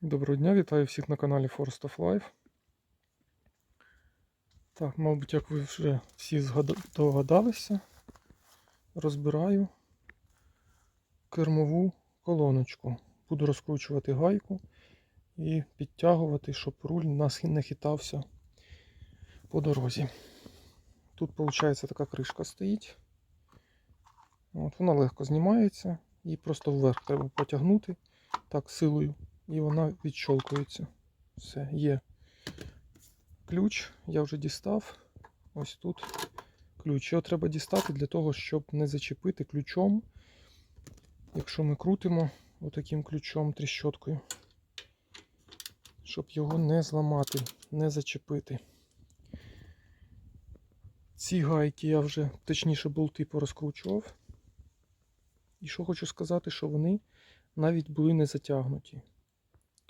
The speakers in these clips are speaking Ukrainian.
Доброго дня, вітаю всіх на каналі Forest of Life. Так, мабуть, як ви вже всі догадалися, розбираю кермову колоночку. Буду розкручувати гайку і підтягувати, щоб руль нас не хитався по дорозі. Тут, виходить, така кришка стоїть. От, вона легко знімається, її просто вверх треба потягнути так силою і вона відщолкується. Все, є ключ, я вже дістав. Ось тут ключ. Його треба дістати для того, щоб не зачепити ключом. Якщо ми крутимо отаким ключом тріщоткою, щоб його не зламати, не зачепити. Ці гайки я вже, точніше, болти порозкручував. І що хочу сказати, що вони навіть були не затягнуті.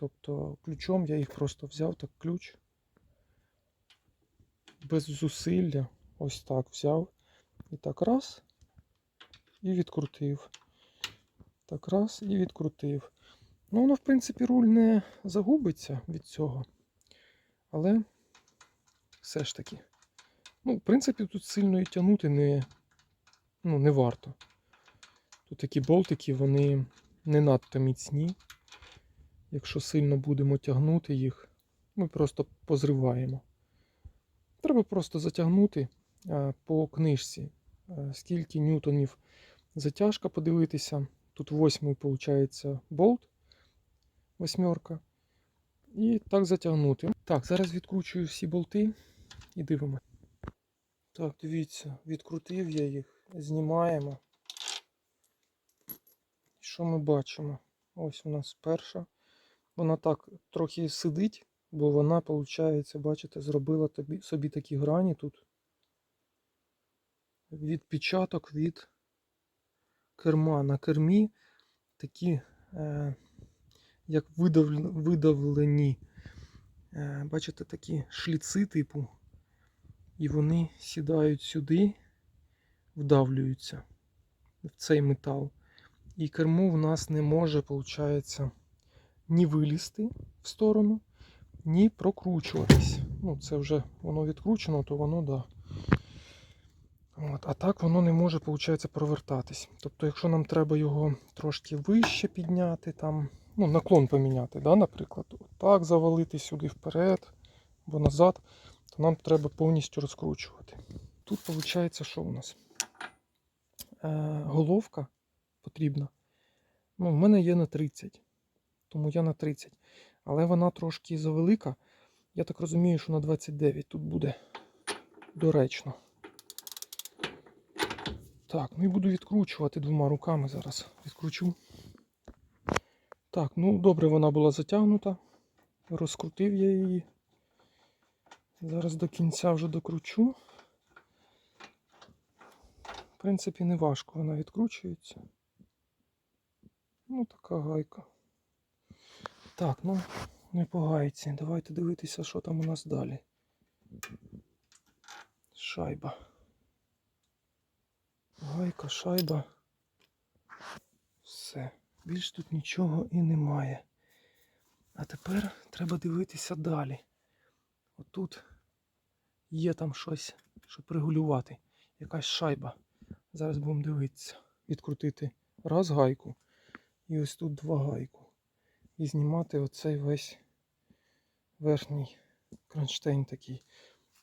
Тобто ключом я їх просто взяв так ключ. Без зусилля. Ось так взяв. І так раз. І відкрутив. Так раз і відкрутив. Ну, воно, в принципі, руль не загубиться від цього. Але все ж таки. Ну, в принципі, тут сильно і тягнути не, ну, не варто. Тут такі болтики, вони не надто міцні. Якщо сильно будемо тягнути їх, ми просто позриваємо. Треба просто затягнути по книжці, скільки ньютонів затяжка подивитися. Тут восьмий, виходить, болт, восьмерка. І так затягнути. Так, зараз відкручую всі болти і дивимося. Так, дивіться, відкрутив я їх, знімаємо. Що ми бачимо? Ось у нас перша. Вона так трохи сидить, бо вона, виходить, бачите, зробила тобі, собі такі грані тут. Відпечаток від керма. На кермі такі, е, як видавлені, е, бачите, такі шліци типу. І вони сідають сюди, вдавлюються в цей метал. І кермо в нас не може, виходить, ні вилізти в сторону, ні прокручуватись. Ну, це вже воно відкручено, то воно да. От, а так воно не може, виходить, провертатись. Тобто, якщо нам треба його трошки вище підняти, там, ну, наклон поміняти, да, наприклад, так завалити сюди вперед або назад, то нам треба повністю розкручувати. Тут виходить, що у нас? Е, головка потрібна. Ну, в мене є на 30 тому я на 30. Але вона трошки завелика. Я так розумію, що на 29 тут буде доречно. Так, ну і буду відкручувати двома руками зараз. Відкручу. Так, ну добре, вона була затягнута. Розкрутив я її. Зараз до кінця вже докручу. В принципі, не важко вона відкручується. Ну, така гайка. Так, ну, не по гайці. Давайте дивитися, що там у нас далі. Шайба. Гайка, шайба. Все. Більш тут нічого і немає. А тепер треба дивитися далі. Отут є там щось, щоб регулювати. Якась шайба. Зараз будемо дивитися. Відкрутити раз гайку. І ось тут два гайку і знімати оцей весь верхній кронштейн такий.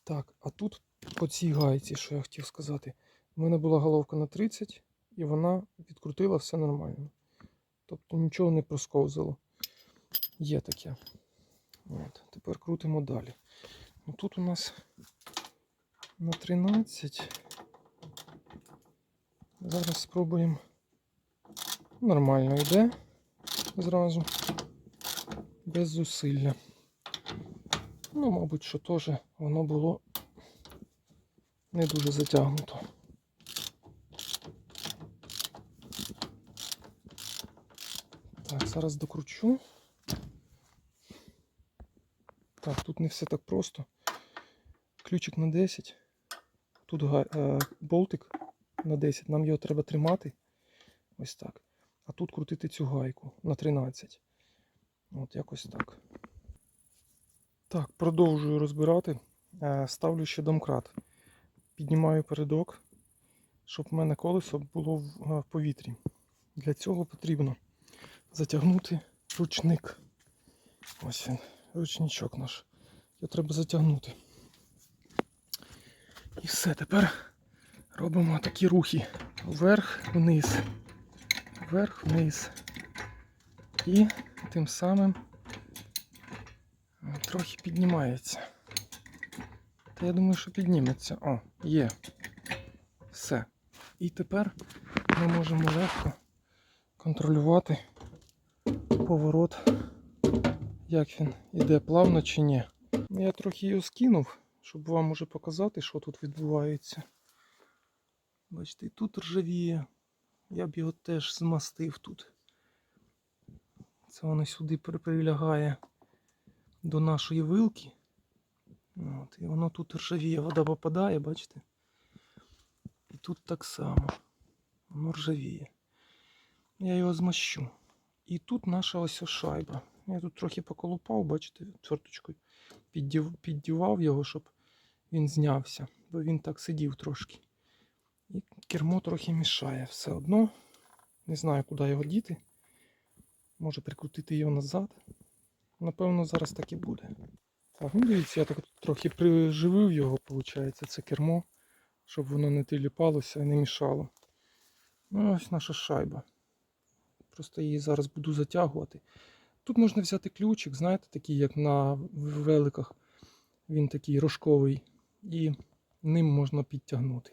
Так, а тут по цій гайці, що я хотів сказати, у мене була головка на 30 і вона відкрутила все нормально. Тобто нічого не просковзало. Є таке. От, Тепер крутимо далі. Ну, Тут у нас на 13. Зараз спробуємо. Нормально йде зразу без зусилля. Ну, мабуть, що теж воно було не дуже затягнуто. Так, зараз докручу. Так, тут не все так просто. Ключик на 10. Тут е, болтик на 10. Нам його треба тримати. Ось так. А тут крутити цю гайку на 13. От якось так. Так, продовжую розбирати. Е, Ставлю ще домкрат. Піднімаю передок, щоб в мене колесо було в е, в повітрі. Для цього потрібно затягнути ручник. Ось він, ручничок наш. Його треба затягнути. І все, тепер робимо такі рухи. Вверх, вниз. Вверх, вниз. І тим самим е, трохи піднімається. Та я думаю, що підніметься. О, є. Все. І тепер ми можемо легко контролювати поворот, як він іде плавно чи ні. Я трохи його скинув, щоб вам уже показати, що тут відбувається. Бачите, тут ржавіє. Я б його теж змастив тут. Це воно сюди при- прилягає до нашої вилки. От, і воно тут ржавіє, вода попадає, бачите? І тут так само. Воно ржавіє. Я його змащу. І тут наша ось шайба. Я тут трохи поколупав, бачите, твердочкою. Піддів, піддівав його, щоб він знявся, бо він так сидів трошки. І кермо трохи мішає все одно. Не знаю, куди його діти. Може прикрутити його назад. Напевно, зараз так і буде. Так, ну дивіться, я так трохи приживив його, виходить, це кермо, щоб воно не тиліпалося і не мішало. Ну, ось наша шайба. Просто її зараз буду затягувати. Тут можна взяти ключик, знаєте, такий, як на великах. Він такий рожковий. І ним можна підтягнути.